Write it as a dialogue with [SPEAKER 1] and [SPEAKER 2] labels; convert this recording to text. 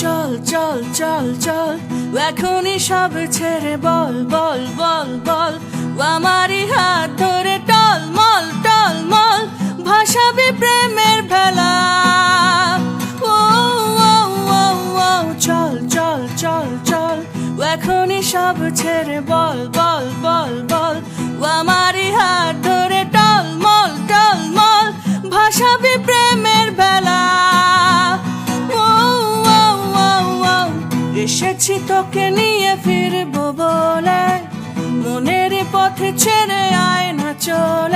[SPEAKER 1] চল চল চল চল, এখনই সব ছেড়ে বল বল বল বল আমারই হাত ধরে টল, মল টল, মল, ভাসাবি প্রেমের ভেলা। ও ও ও চল চল চল চল এখনই সব ছেড়ে বল বল বল বল এসেছি তোকে নিয়ে ফিরবো বলে। মনের পথে ছেড়ে আয় না চলে।